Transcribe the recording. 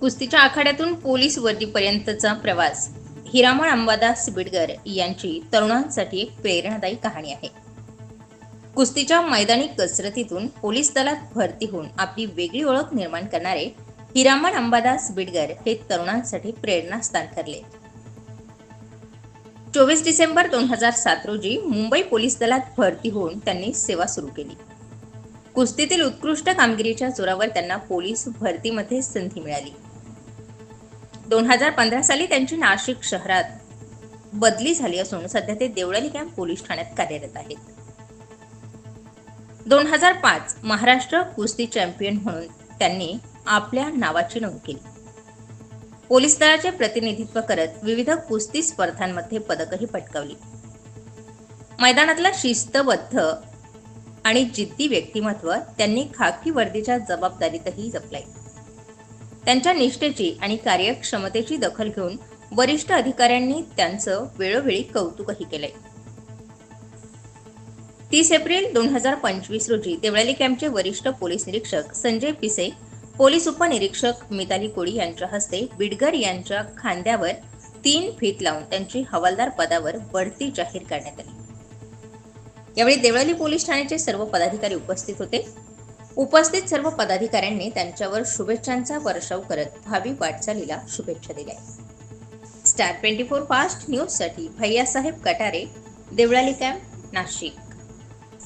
कुस्तीच्या आखाड्यातून पोलीस वर्दीपर्यंतचा प्रवास. हिरामण अंबादास बिडगर यांची तरुणांसाठी एक प्रेरणादायी कहाणी आहे. कुस्तीच्या मैदानी कसरतीतून पोलीस दलात भरती होऊन आपली वेगळी ओळख निर्माण करणारे हिरामण अंबादास बिडगर हे तरुणांसाठी प्रेरणास्थान ठरले. चोवीस डिसेंबर दोन हजार सात रोजी मुंबई पोलीस दलात भरती होऊन त्यांनी सेवा सुरू केली. कुस्तीतील उत्कृष्ट कामगिरीच्या जोरावर त्यांना पोलीस भरतीमध्ये संधी मिळाली. दोन हजार पंधरा साली त्यांची नाशिक शहरात बदली झाली असून सध्या ते देवळाली कॅम्प पोलीस ठाण्यात कार्यरत आहेत. दोन हजार पाच महाराष्ट्र कुस्ती चॅम्पियन म्हणून त्यांनी आपल्या नावाची नोंद केली. पोलीस दलाचे प्रतिनिधित्व करत विविध कुस्ती स्पर्धांमध्ये पदकही पटकावली. मैदानातला शिस्तबद्ध आणि जिद्दी व्यक्तिमत्व त्यांनी खाकी वर्दीच्या जबाबदारीतही जपलाय. त्यांच्या निष्ठेची आणि कार्यक्षमतेची दखल घेऊन वरिष्ठ अधिकाऱ्यांनी त्यांचं वेळोवेळी कौतुकही केलंय. तीस एप्रिल दोन हजार पंचवीस रोजी देवळाली कॅम्पचे वरिष्ठ पोलीस निरीक्षक संजय पिसे पोलीस उपनिरीक्षक मिताली कोळी यांच्या हस्ते बिडगर यांच्या खांद्यावर तीन फीत लावून त्यांची हवालदार पदावर बढती जाहीर करण्यात आली. यावेळी देवळाली पोलीस ठाण्याचे सर्व पदाधिकारी उपस्थित होते. उपस्थित सर्व पदाधिकाऱ्यांनी त्यांच्यावर शुभेच्छांचा वर्षाव करत भावी वाटचालीला शुभेच्छा दिल्या. स्टार ट्वेंटी फोर फास्ट न्यूजसाठी भैयासाहेब कटारे देवळाली कॅम्प नाशिक.